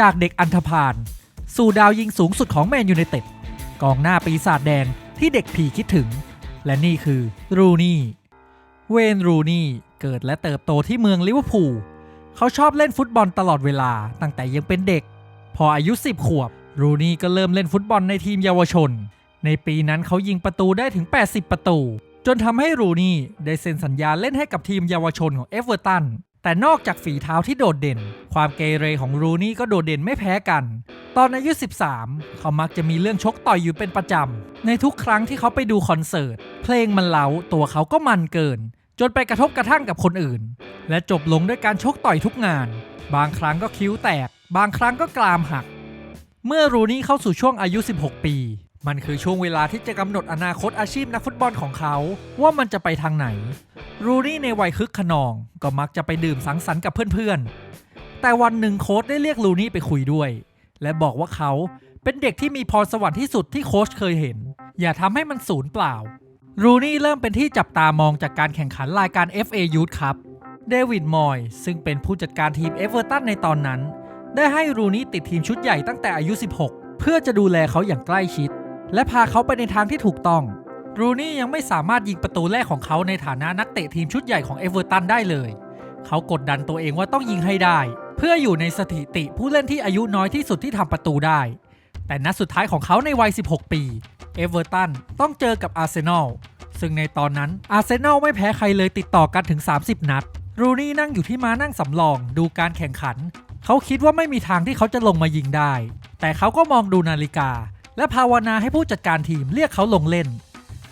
จากเด็กอันธพาลสู่ดาวยิงสูงสุดของแมนยูไนเต็ดกองหน้าปีศาจแดงที่เด็กผีคิดถึง และนี่คือรูนี่เวนรูนี่เกิดและเติบโตที่เมืองลิเวอร์พูลเขาชอบเล่นฟุตบอลตลอดเวลาตั้งแต่ยังเป็นเด็ก พออายุ 10 ขวบ รูนี่ก็เริ่มเล่นฟุตบอลในทีมเยาวชน ในปีนั้นเขายิงประตูได้ถึง 80 ประตู จนทำให้รูนี่ได้เซ็นสัญญาเล่นให้กับทีมเยาวชนของเอเวอร์ตัน แต่นอกจากฝีเท้าที่โดดเด่น ความเกเรของรูนี่ก็โดดเด่นไม่แพ้กัน ตอนอายุ 13 เขามักจะมีเรื่องชกต่อยอยู่เป็นประจำ ในทุกครั้งที่เขาไปดูคอนเสิร์ต เพลงมันเล้าตัวเขาก็มันเกิน จนไปกระทบกระทั่งกับคนอื่น และจบลงด้วยการชกต่อยทุกงาน บางครั้งก็คิ้วแตก บางครั้งก็กรามหัก เมื่อรูนี่เข้าสู่ช่วงอายุ 16 ปี มันคือช่วงเวลาที่จะกำหนดอนาคตอาชีพนักฟุตบอลของเขา ว่ามันจะไปทางไหน รูนี่ในวัยคึกขนองก็มักจะไปดื่มสังสรรค์กับเพื่อนๆ แต่วันหนึ่งโค้ชได้เรียกรูนี่ไปคุยด้วย และบอกว่าเขาเป็นเด็กที่มีพรสวรรค์ที่สุดที่โค้ชเคยเห็น อย่าทำให้มันสูญเปล่า รูนี่เริ่มเป็นที่จับตามองจากการแข่งขันรายการ FA Youth Cup เดวิดมอยซึ่งเป็นผู้จัดการทีมเอเวอร์ตันในตอนนั้น ได้ให้รูนี่ติดทีมชุดใหญ่ตั้งแต่อายุ 16 เพื่อจะดูแลเขาอย่างใกล้ชิด และพาเขาไปในทางที่ถูกต้องรูนี่ยังไม่สามารถยิงประตูแรกของเขาในฐานะนักเตะทีมชุดใหญ่ของเอเวอร์ตันได้เลย เขากดดันตัวเองว่าต้องยิงให้ได้ เพื่ออยู่ในสถิติผู้เล่นที่อายุน้อยที่สุดที่ทำประตูได้ แต่นัดสุดท้ายของเขาในวัย 16 ปีเอเวอร์ตันต้องเจอกับอาร์เซนอลซึ่งในตอนนั้นอาร์เซนอลไม่แพ้ใครเลยติดต่อกันถึง 30 นัด รูนี่นั่งอยู่ที่ม้านั่งสำรองดูการแข่งขัน เขาคิดว่าไม่มีทางที่เขาจะลงมายิงได้ แต่เขาก็มองดูนาฬิกา และภาวนาให้ผู้จัดการทีมเรียกเขาลงเล่น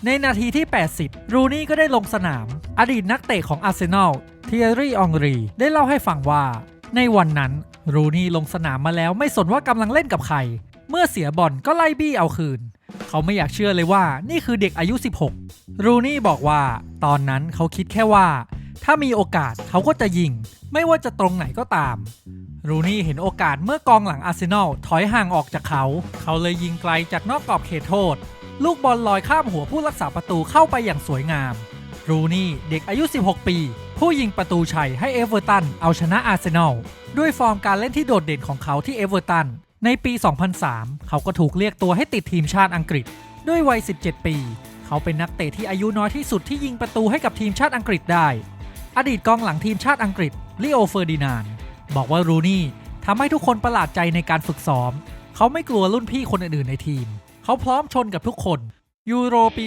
ในนาทีที่ 80 รูนี่ก็ได้ลงสนาม อดีตนักเตะของอาร์เซนอลเทียรี่องรีได้เล่าให้ฟังว่า ในวันนั้นรูนี่ลงสนามมาแล้วไม่สนว่ากำลังเล่นกับใคร เมื่อเสียบอลก็ไล่บี้เอาคืน เขาไม่อยากเชื่อเลยว่านี่คือเด็กอายุ 16 รูนี่บอกว่า ตอนนั้นเขาคิดแค่ว่า ถ้ามีโอกาสเขาก็จะยิง ไม่ว่าจะตรงไหนก็ตาม รูนี่เห็นโอกาสเมื่อกองหลังอาร์เซนอลถอยห่างออกจากเขา เขาเลยยิงไกลจากนอกกรอบเขตโทษ ลูกบอลลอยข้ามหัวผู้รักษาประตูเข้าไปอย่างสวยงาม รูนี่เด็กอายุ 16 ปี ผู้ยิงประตูชัยให้เอเวอร์ตันเอาชนะอาร์เซนอลด้วยฟอร์มการเล่นที่โดดเด่นของเขาที่เอเวอร์ตันในปี 2003 เขาก็ถูกเรียกตัวให้ติดทีมชาติอังกฤษ ด้วยวัย 17 ปี เขาเป็นนักเตะที่อายุน้อยที่สุดที่ยิงประตูให้กับทีมชาติอังกฤษได้ อดีตกองหลังทีมชาติอังกฤษลิโอเฟอร์ดินาน์ บอกว่ารูนี่ทำให้ทุกคนประหลาดใจในการฝึกซ้อม เขาไม่กลัวรุ่นพี่คนอื่นๆในทีม เขาพร้อมชนกับทุกคนยูโรปี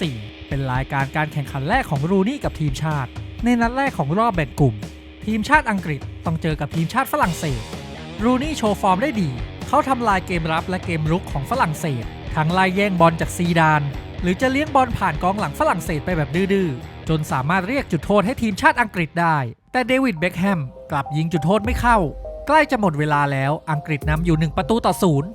2004 เป็นรายการการแข่งขันแรกของรูนี่กับทีมชาติ ในนัดแรกของรอบแบ่งกลุ่ม ทีมชาติอังกฤษต้องเจอกับทีมชาติฝรั่งเศส รูนี่โชว์ฟอร์มได้ดี เขาทำลายเกมรับและเกมรุกของฝรั่งเศสทั้งไล่แย่งบอลจากซีดาน หรือจะเลี้ยงบอลผ่านกองหลังฝรั่งเศสไปแบบดื้อๆจนสามารถเรียกจุดโทษให้ทีมชาติอังกฤษได้ แต่เดวิดเบ็คแฮมกลับยิงจุดโทษไม่เข้า ใกล้จะหมดเวลาแล้วอังกฤษนำอยู่ 1 ประตูต่อศูนย์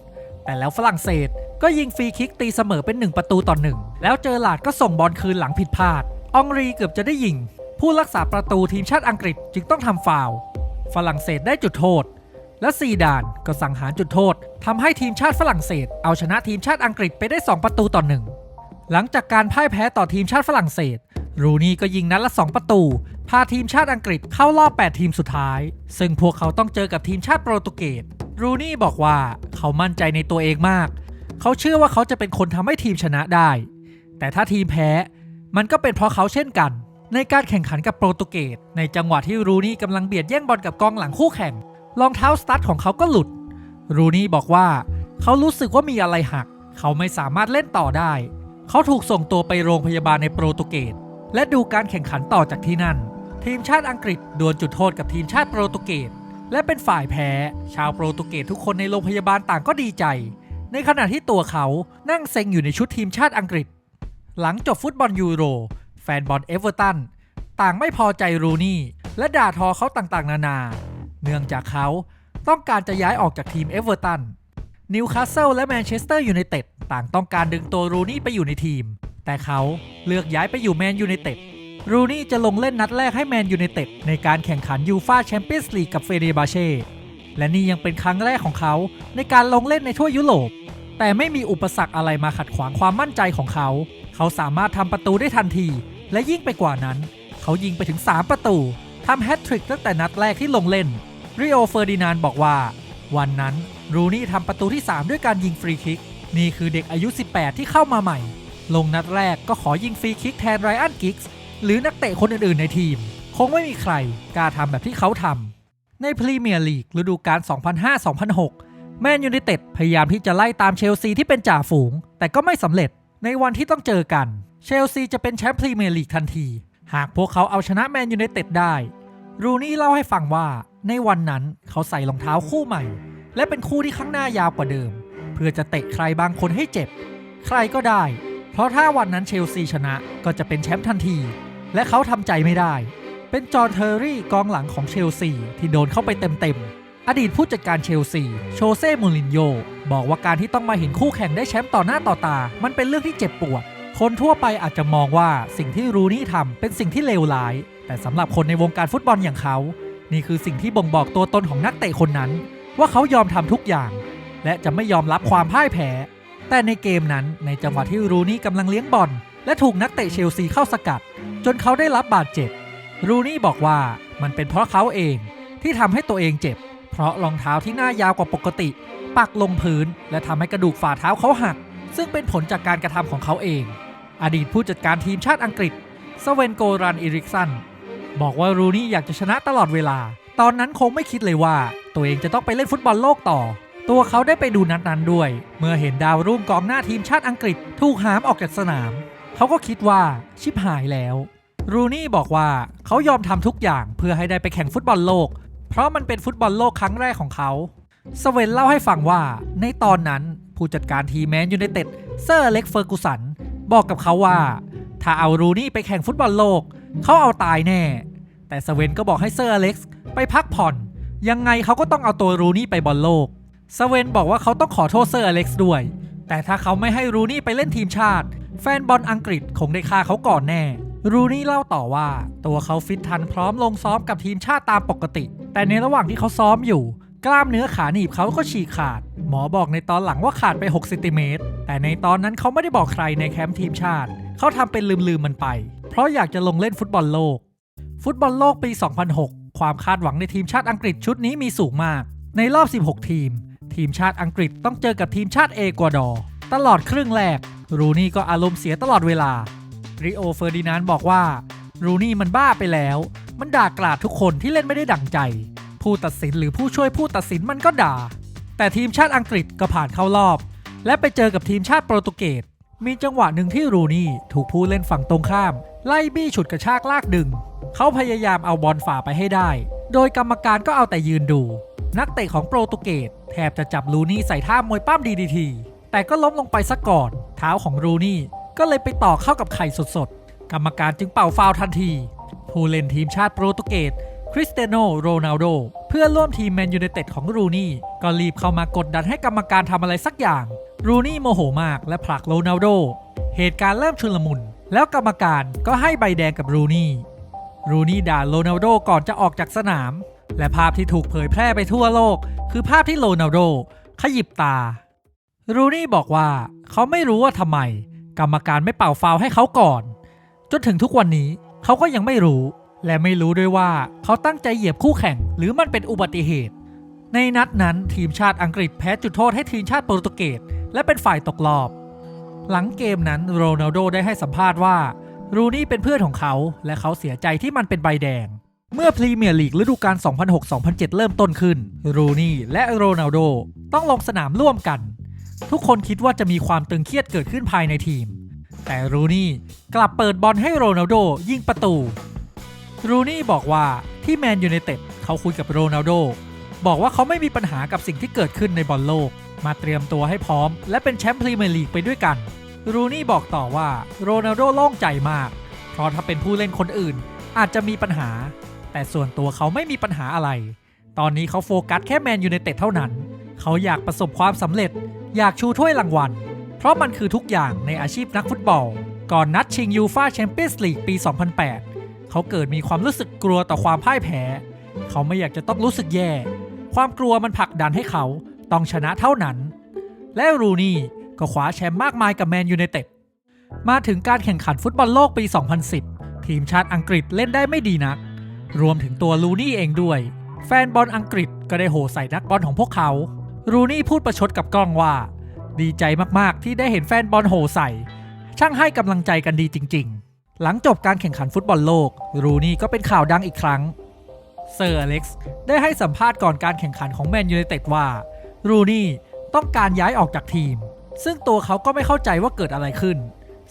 แต่แล้วฝรั่งเศสก็ยิงฟรีคิกตีเสมอเป็น 1 ประตูต่อหนึ่งแล้วเจอหลาดก็ส่งบอลคืนหลังผิดพลาดอองรีเกือบจะได้ยิง ผู้รักษาประตูทีมชาติอังกฤษจึงต้องทำฟาวฝรั่งเศสได้จุดโทษ และซีดานก็สังหารจุดโทษทำให้ทีมชาติฝรั่งเศส เอาชนะทีมชาติอังกฤษไปได้ 2 ประตูต่อหนึ่งหลังจากการพ่ายแพ้ต่อทีมชาติฝรั่งเศส รูนี่ก็ยิงนัดละ 2 ประตู พาทีมชาติอังกฤษเข้ารอบ 8 ทีมสุดท้าย ซึ่งพวกเขาต้องเจอกับทีมชาติโปรตุเกส รูนี่บอกว่าเขามั่นใจในตัวเองมาก เขาเชื่อว่าเขาจะเป็นคนทำให้ทีมชนะได้ แต่ถ้าทีมแพ้ มันก็เป็นเพราะเขาเช่นกัน ในการแข่งขันกับโปรตุเกส ในจังหวะที่รูนี่กำลังเบียดแย่งบอลกับกองหลังคู่แข่ง รองเท้าสตั๊ดของเขาก็หลุด รูนี่บอกว่า เขารู้สึกว่ามีอะไรหัก เขาไม่สามารถเล่นต่อได้ เขาถูกส่งตัวไปโรงพยาบาลในโปรตุเกส และดูการแข่งขันต่อจากที่นั่น ทีมชาติอังกฤษดวลจุดโทษกับทีมชาติโปรตุเกสและเป็นฝ่ายแพ้ ชาวโปรตุเกสทุกคนในโรงพยาบาลต่างก็ดีใจ ในขณะที่ตัวเขานั่งเซ็งอยู่ในชุดทีมชาติอังกฤษ หลังจบฟุตบอลยูโร แฟนบอลเอเวอร์ตันต่างไม่พอใจรูนี่และด่าทอเขาต่างๆ นานา เนื่องจากเขาต้องการจะย้ายออกจากทีมเอเวอร์ตันนิวคาสเซิลและแมนเชสเตอร์ยูไนเต็ดต่างต้องการดึงตัวรูนี่ไปอยู่ในทีม แต่เขาเลือกย้ายไปอยู่แมนยูไนเต็ดรูนี่จะลงเล่นนัดแรกให้แมนยูไนเต็ดในการแข่งขันยูฟาแชมเปี้ยนส์ลีกกับเฟเดบาเช่และนี่ยังเป็นครั้งแรกของเขาในการลงเล่นในทั่วยุโรป แต่ไม่มีอุปสรรคอะไรมาขัดขวางความมั่นใจของเขา เขาสามารถทำประตูได้ทันที และยิ่งไปกว่านั้น เขายิงไปถึง 3 ประตูทำแฮตทริกตั้งแต่นัดแรกที่ลงเล่นริโอเฟอร์ดินานบอกว่า วันนั้นรูนี่ทำประตูที่ 3 ด้วยการยิงฟรีคิก นี่คือเด็กอายุ 18 ที่เข้ามาใหม่ ลงนัดแรกก็ขอยิงฟรีคิกแทนไรอันกิกส์หรือนักเตะคนอื่นๆในทีม คงไม่มีใครกล้าทำแบบที่เขาทำในพรีเมียร์ลีกฤดูกาล 2005-2006 แมนยูไนเต็ดพยายามที่จะไล่ตามเชลซีที่เป็นจ่าฝูง แต่ก็ไม่สำเร็จในวันที่ต้องเจอกัน เชลซีจะเป็นแชมป์พรีเมียร์ลีกทันที หากพวกเขาเอาชนะแมนยูไนเต็ดได้ รูนี่เล่าให้ฟังว่าในวันนั้นเขาใส่รองเท้าคู่ใหม่ และเป็นคู่ที่ข้างหน้ายาวกว่าเดิม เพื่อจะเตะใครบางคนให้เจ็บ ใครก็ได้ เพราะถ้าวันนั้นเชลซีชนะก็จะเป็นแชมป์ทันที และเขาทำใจไม่ได้ เป็นจอห์นเทอร์รี่กองหลังของเชลซีที่โดนเข้าไปเต็มๆ อดีตผู้จัดการเชลซีโชเซ่มูรินโญ่บอกว่าการที่ต้องมาเห็นคู่แข่งได้แชมป์ต่อหน้าต่อตา มันเป็นเรื่องที่เจ็บปวด คนทั่วไปอาจจะมองว่าสิ่งที่รูนี่ทำเป็นสิ่งที่เลวร้าย แต่สำหรับคนในวงการฟุตบอลอย่างเขา นี่คือสิ่งที่บ่งบอกตัวตนของนักเตะคนนั้น ว่าเขายอมทำทุกอย่าง และจะไม่ยอมรับความพ่ายแพ้ แต่ในเกมนั้นในจังหวะที่รูนี่กำลังเลี้ยงบอลและถูกนักเตะเชลซีเข้าสกัด จนเขาได้รับบาดเจ็บ รูนี่บอกว่ามันเป็นเพราะเขาเองที่ทำให้ตัวเองเจ็บ เพราะรองเท้าที่หน้ายาวกว่าปกติ ปักลงพื้น และทำให้กระดูกฝ่าเท้าเขาหัก ซึ่งเป็นผลจากการกระทำของเขาเอง อดีตผู้จัดการทีมชาติอังกฤษสเวนโกรันอิริกสันบอกว่ารูนี่อยากจะชนะตลอดเวลา ตอนนั้นคงไม่คิดเลยว่า ตัวเองจะต้องไปเล่นฟุตบอลโลกต่อ ตัวเขาได้ไปดูนัดนั้นด้วย เมื่อเห็นดาวรุ่งกองหน้าทีมชาติอังกฤษถูกหามออกจากสนาม เขาก็คิดว่าชิบหายแล้ว รูนี่บอกว่าเขายอมทำทุกอย่างเพื่อให้ได้ไปแข่งฟุตบอลโลก เพราะมันเป็นฟุตบอลโลกครั้งแรกของเขาสเวนเล่าให้ฟังว่าในตอนนั้นผู้จัดการทีมแมนยูไนเต็ดเซอร์เล็กเฟอร์กูสันบอกกับเขาว่า ถ้าเอารูนี่ไปแข่งฟุตบอลโลก เขาเอาตายแน่ แต่สเวนก็บอกให้เซอร์อเล็กซ์ไปพักผ่อน ยังไงเขาก็ต้องเอาตัวรูนี่ไปบอลโลก สเวนบอกว่าเขาต้องขอโทษเซอร์อเล็กซ์ด้วย แต่ถ้าเขาไม่ให้รูนี่ไปเล่นทีมชาติ แฟนบอลอังกฤษคงได้ฆ่าเขาก่อนแน่ รูนี่เล่าต่อว่าตัวเขาฟิตทันพร้อมลงซ้อมกับทีมชาติตามปกติ แต่ในระหว่างที่เขาซ้อมอยู่ กล้ามเนื้อขาหนีบเขาก็ฉีกขาด หมอบอกในตอนหลังว่าขาดไป6เซนติเมตรแต่ในตอนนั้นเขาไม่ได้บอกใครในแคมป์ทีมชาติ เขาทำเป็นลืมๆมันไป เพราะอยากจะลงเล่นฟุตบอลโลก ฟุตบอลโลกปี 2006 ความคาดหวังในทีมชาติอังกฤษชุดนี้มีสูงมาก ในรอบ 16 ทีม ทีมชาติอังกฤษต้องเจอกับทีมชาติเอกวาดอร์ตลอดครึ่งแรก รูนี่ก็อารมณ์เสียตลอดเวลาริโอเฟอร์ดินานบอกว่า รูนี่มันบ้าไปแล้ว มันด่ากราดทุกคนที่เล่นไม่ได้ดั่งใจ ผู้ตัดสินหรือผู้ช่วยผู้ตัดสินมันก็ด่า แต่ทีมชาติอังกฤษก็ผ่านเข้ารอบ และไปเจอกับทีมชาติโปรตุเกสมีจังหวะหนึ่งที่รูนี่ถูกผู้เล่นฝั่งตรงข้าม ไล่บี้ฉุดกระชากลากดึง เขาพยายามเอาบอลฝ่าไปให้ได้ โดยกรรมการก็เอาแต่ยืนดู นักเตะของโปรตุเกสแทบจะจับรูนี่ใส่ท่ามวยปั้มดีดีทีแต่ก็ล้มลงไปซะก่อนเท้าของรูนี่ก็เลยไปต่อเข้ากับไข่สดๆ กรรมการจึงเป่าฟาวทันที ผู้เล่นทีมชาติโปรตุเกสคริสเตียโนโรนัลโดเพื่อร่วมทีมแมนยูไนเต็ดของรูนี่ก็รีบเข้ามากดดันให้กรรมการทำอะไรสักอย่าง รูนี่โมโหมากและผลักโรนัลโด เหตุการณ์เริ่มชุลมุน แล้วกรรมการก็ให้ใบแดงกับรูนี่รูนี่ด่าโรนัลโดก่อนจะออกจากสนาม และภาพที่ถูกเผยแพร่ไปทั่วโลก คือภาพที่โรนัลโดขยิบตา รูนี่บอกว่าเขาไม่รู้ว่าทำไม กรรมการไม่เป่าฟาวให้เขาก่อน จนถึงทุกวันนี้เขาก็ยังไม่รู้ และไม่รู้ด้วยว่าเขาตั้งใจเหยียบคู่แข่ง หรือมันเป็นอุบัติเหตุ ในนัดนั้นทีมชาติอังกฤษแพ้จุดโทษให้ทีมชาติโปรตุเกสและเป็นฝ่ายตกรอบ หลังเกมนั้นโรนัลโดได้ให้สัมภาษณ์ว่ารูนี่เป็นเพื่อนของเขา และเขาเสียใจที่มันเป็นใบแดง เมื่อพรีเมียร์ลีกฤดูกาล 2006-2007 เริ่มต้นขึ้น รูนี่และโรนัลโดต้องลงสนามร่วมกัน ทุกคนคิดว่าจะมีความตึงเครียดเกิดขึ้นภายในทีม แต่รูนี่กลับเปิดบอลให้โรนัลโดยิงประตู รูนี่บอกว่าที่แมนยูไนเต็ดเขาคุยกับโรนัลโดบอกว่าเขาไม่มีปัญหากับสิ่งที่เกิดขึ้นในบอลโลก มาเตรียมตัวให้พร้อม และเป็นแชมป์พรีเมียร์ลีกไปด้วยกัน รูนี่บอกต่อว่าโรนัลโดโล่งใจมาก เพราะถ้าเป็นผู้เล่นคนอื่น อาจจะมีปัญหา แต่ส่วนตัวเขาไม่มีปัญหาอะไร ตอนนี้เขาโฟกัสแค่แมนยูไนเต็ดเท่านั้น เขาอยากประสบความสำเร็จ อยากชูถ้วยรางวัล เพราะมันคือทุกอย่างในอาชีพนักฟุตบอล ก่อนนัดชิงยูฟาแชมเปี้ยนส์ลีกปี 2008 เขาเกิดมีความรู้สึกกลัวต่อความพ่ายแพ้ เขาไม่อยากจะต้องรู้สึกแย่ ความกลัวมันผลักดันให้เขาต้องชนะเท่านั้น และรูนี่ก็คว้าแชมป์มากมายกับแมนยูไนเต็ด มาถึงการแข่งขันฟุตบอลโลกปี 2010 ทีมชาติอังกฤษเล่นได้ไม่ดีนัก รวมถึงตัวลูนี่เองด้วย แฟนบอลอังกฤษก็ได้โห่ใส่นักบอลของพวกเขา รูนี่พูดประชดกับกล้องว่า ดีใจมากๆที่ได้เห็นแฟนบอลโห่ใส่ ช่างให้กำลังใจกันดีจริง ๆ หลังจบการแข่งขันฟุตบอลโลก รูนี่ก็เป็นข่าวดังอีกครั้งเซอร์อเล็กซ์ได้ให้สัมภาษณ์ก่อนการแข่งขันของแมนยูไนเต็ดว่า รูนี่ต้องการย้ายออกจากทีม ซึ่งตัวเขาก็ไม่เข้าใจว่าเกิดอะไรขึ้น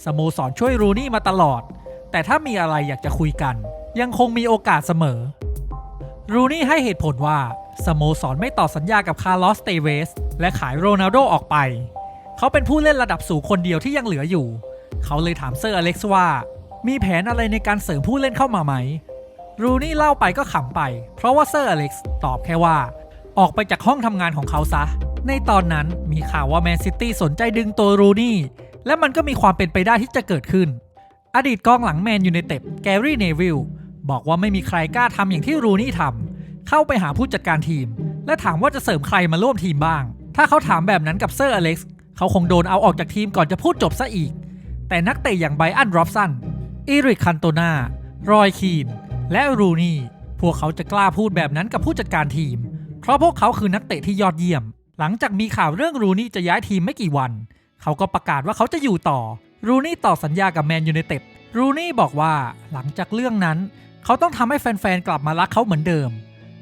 สโมสรช่วยรูนี่มาตลอด แต่ถ้ามีอะไรอยากจะคุยกัน ยังคงมีโอกาสเสมอ รูนี่ให้เหตุผลว่า สโมสรไม่ต่อสัญญากับคาร์ลอสเตเวส และขายโรนัลโดออกไป เขาเป็นผู้เล่นระดับสูงคนเดียวที่ยังเหลืออยู่ เขาเลยถามเซอร์อเล็กซ์ว่า มีแผนอะไรในการเสริมผู้เล่นเข้ามาไหม รูนี่เล่าไปก็ขำไป เพราะว่าเซอร์อเล็กซ์ตอบแค่ว่า ออกไปจากห้องทำงานของเขาซะ ในตอนนั้นมีข่าวว่าแมนซิตี้สนใจดึงตัวรูนี่ และมันก็มีความเป็นไปได้ที่จะเกิดขึ้นอดีตกองหลังแมนยูไนเต็ดแกรี่เนวิล บอกว่าไม่มีใครกล้าทำอย่างที่รูนี่ทำเข้าไปหาผู้จัดการทีม และถามว่าจะเสริมใครมาร่วมทีมบ้าง ถ้าเขาถามแบบนั้นกับเซอร์อเล็กซ์เขาคงโดนเอาออกจากทีมก่อนจะพูดจบซะอีก แต่นักเตะอย่างไบอันรอบสันอีริกคันโตนารอยคีน และรูนี่พวกเขาจะกล้าพูดแบบนั้นกับผู้จัดการทีม เพราะพวกเขาคือนักเตะที่ยอดเยี่ยม หลังจากมีข่าวเรื่องรูนี่จะย้ายทีมไม่กี่วัน เขาก็ประกาศว่าเขาจะอยู่ต่อ รูนี่ต่อสัญญากับแมนยูไนเต็ดรูนี่บอกว่าหลังจากเรื่องนั้น เขาต้องทำให้แฟนๆ กลับมารักเขาเหมือนเดิม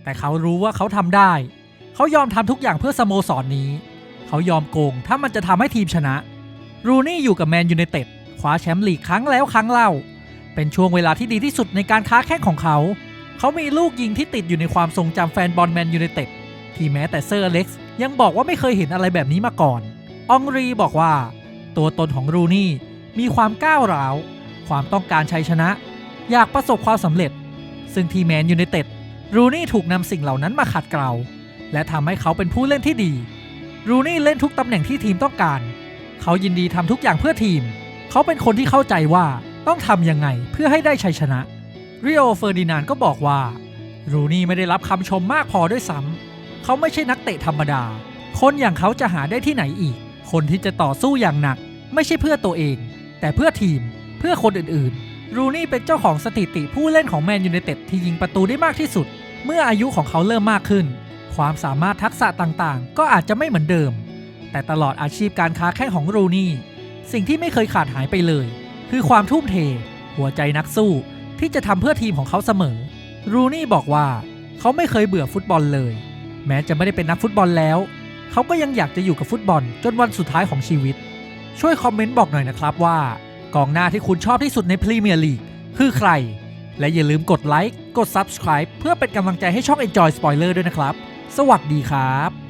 แต่เขารู้ว่าเขาทำได้ เขายอมทำทุกอย่างเพื่อสโมสรนนี้ เขายอมโกงถ้ามันจะทำให้ทีมชนะ รูนี่อยู่กับแมนยูไนเต็ดคว้าแชมป์ลีกครั้งแล้วครั้งเล่า เป็นช่วงเวลาที่ดีที่สุดในการค้าแข่งของเขา เขามีลูกยิงที่ติดอยู่ในความทรงจำแฟนบอลแมนยูไนเต็ดที่แม้แต่เซอร์อเล็กซ์ยังบอกว่าไม่เคยเห็นอะไรแบบนี้มาก่อนอองรีบอกว่า ตัวตนของรูนี่มีความก้าวร้าว ความต้องการชัยชนะ อยากประสบความสำเร็จ ซึ่งทีแมนยูไนเต็ดรูนี่ถูกนำสิ่งเหล่านั้นมาขัดเกลาและทำให้เขาเป็นผู้เล่นที่ดี รูนี่เล่นทุกตำแหน่งที่ทีมต้องการ เขายินดีทำทุกอย่างเพื่อทีม เขาเป็นคนที่เข้าใจว่าต้องทำยังไงเพื่อให้ได้ชัยชนะริโอเฟอร์ดินานก็บอกว่า รูนี่ไม่ได้รับคำชมมากพอด้วยซ้ำเขาไม่ใช่นักเตะธรรมดา คนอย่างเขาจะหาได้ที่ไหนอีก คนที่จะต่อสู้อย่างหนัก ไม่ใช่เพื่อตัวเอง แต่เพื่อทีมเพื่อคนอื่นๆ รูนี่เป็นเจ้าของสถิติผู้เล่นของแมนยูไนเต็ดที่ยิงประตูได้มากที่สุด เมื่ออายุของเขาเริ่มมากขึ้น ความสามารถทักษะต่างๆ ก็อาจจะไม่เหมือนเดิม แต่ตลอดอาชีพการค้าแข่งของรูนี่ สิ่งที่ไม่เคยขาดหายไปเลย คือความทุ่มเท หัวใจนักสู้ที่จะทำเพื่อทีมของเขาเสมอ รูนี่บอกว่าเขาไม่เคยเบื่อฟุตบอลเลย แม้จะไม่ได้เป็นนักฟุตบอลแล้ว เขาก็ยังอยากจะอยู่กับฟุตบอลจนวันสุดท้ายของชีวิต ช่วยคอมเมนต์บอกหน่อยนะครับว่า กองหน้าที่คุณชอบที่สุดในพรีเมียร์ลีกคือใคร และอย่าลืมกดไลค์กด Subscribe เพื่อเป็นกำลังใจให้ช่อง Enjoy Spoiler ด้วยนะครับ สวัสดีครับ